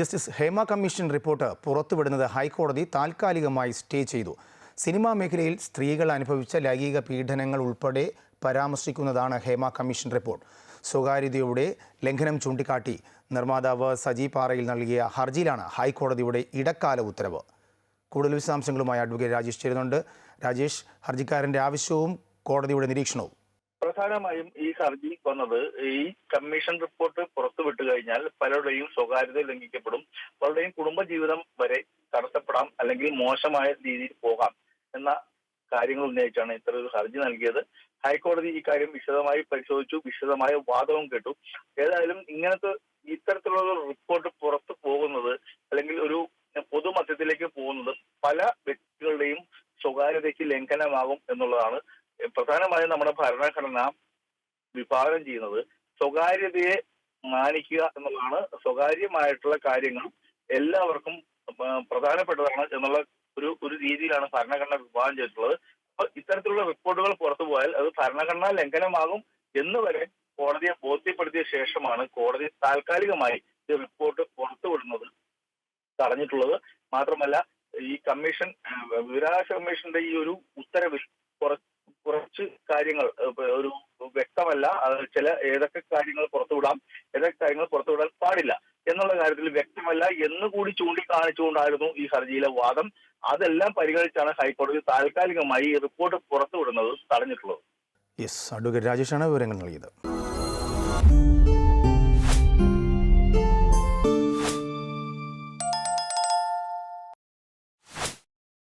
Justice Hema commission report പുറത്തുവിടുന്നത് ഹൈക്കോടതി താൽക്കാലികമായി സ്റ്റേ ചെയ്തു. സിനിമാ മേഖലയിൽ സ്ത്രീകൾ അനുഭവിച്ച ലൈംഗിക പീഡനങ്ങൾ ഉൾപ്പെടെ പരാമർശിക്കുന്നതാണ് ഹേമ കമ്മീഷൻ റിപ്പോർട്ട്. സ്വകാര്യതയുടെ ലംഘനം ചൂണ്ടിക്കാട്ടി നിർമ്മാതാവ് സജി പാറയിൽ നൽകിയ ഹർജിയിലാണ് ഹൈക്കോടതിയുടെ ഇടക്കാല ഉത്തരവ്. കൂടുതൽ വിശദാംശങ്ങളുമായി അഡ്വക്കേറ്റ് രാജേഷ് ചേരുന്നുണ്ട്. രാജേഷ് ഹർജിക്കാരന്റെ ആവശ്യവും കോടതിയുടെ നിരീക്ഷണവും. പ്രധാനമായും ഈ ഹർജി വന്നത് ഈ കമ്മീഷൻ റിപ്പോർട്ട് പുറത്തുവിട്ട് കഴിഞ്ഞാൽ പലരുടെയും സ്വകാര്യത ലംഘിക്കപ്പെടും. പലരുടെയും കുടുംബജീവിതം വരെ തടസ്സപ്പെടാം അല്ലെങ്കിൽ മോശമായ രീതിയിൽ പോകാം എന്ന കാര്യങ്ങൾ ഉന്നയിച്ചാണ് ഇത്തരമൊരു ഹർജി നൽകിയത്. ഹൈക്കോടതി ഈ കാര്യം വിശദമായി പരിശോധിച്ചു വിശദമായ വാദവും കേട്ടു. ഏതായാലും ഇങ്ങനത്തെ ഇത്തരത്തിലുള്ള റിപ്പോർട്ട് പുറത്തു പോകുന്നത് അല്ലെങ്കിൽ ഒരു പൊതുമധ്യത്തിലേക്ക് പോകുന്നത് പല വ്യക്തികളുടെയും സ്വകാര്യതയ്ക്ക് ലംഘനമാകും എന്നുള്ളതാണ് പ്രധാനമായും നമ്മുടെ ഭരണഘടന വിഭാവനം ചെയ്യുന്നത് സ്വകാര്യതയെ മാനിക്കുക എന്നുള്ളതാണ്. സ്വകാര്യമായിട്ടുള്ള കാര്യങ്ങൾ എല്ലാവർക്കും പ്രധാനപ്പെട്ടതാണ് എന്നുള്ള ഒരു ഒരു രീതിയിലാണ് ഭരണഘടന വിഭാവനം ചെയ്തിട്ടുള്ളത്. അപ്പൊ ഇത്തരത്തിലുള്ള റിപ്പോർട്ടുകൾ പുറത്തു പോയാൽ അത് ഭരണഘടനാ ലംഘനമാകും എന്ന് വരെ കോടതിയെ ബോധ്യപ്പെടുത്തിയ ശേഷമാണ് കോടതി താൽക്കാലികമായി ഈ റിപ്പോർട്ട് പുറത്തുവിടുന്നത് തടഞ്ഞിട്ടുള്ളത്. മാത്രമല്ല ഈ കമ്മീഷൻ വിവരാവകാശ കമ്മീഷന്റെ ഈ ഒരു ഉത്തരവിൽ കുറ- കാര്യങ്ങൾ ഒരു വ്യക്തമല്ല ചില ഏതൊക്കെ കാര്യങ്ങൾ പുറത്തുവിടാം ഏതൊക്കെ കാര്യങ്ങൾ പുറത്തുവിടാൻ പാടില്ല എന്നുള്ള കാര്യത്തിൽ വ്യക്തമല്ല എന്ന് കൂടി ചൂണ്ടിക്കാണിച്ചുകൊണ്ടായിരുന്നു ഈ ഹർജിയിലെ വാദം. അതെല്ലാം പരിഗണിച്ചാണ് ഹൈക്കോടതി താൽക്കാലികമായി റിപ്പോർട്ട് പുറത്തുവിടുന്നത് തടഞ്ഞിട്ടുള്ളത്. യെസ് അഡ്വക്കേറ്റ് രാജേഷാണ് വിവരങ്ങൾ നൽകിയത്.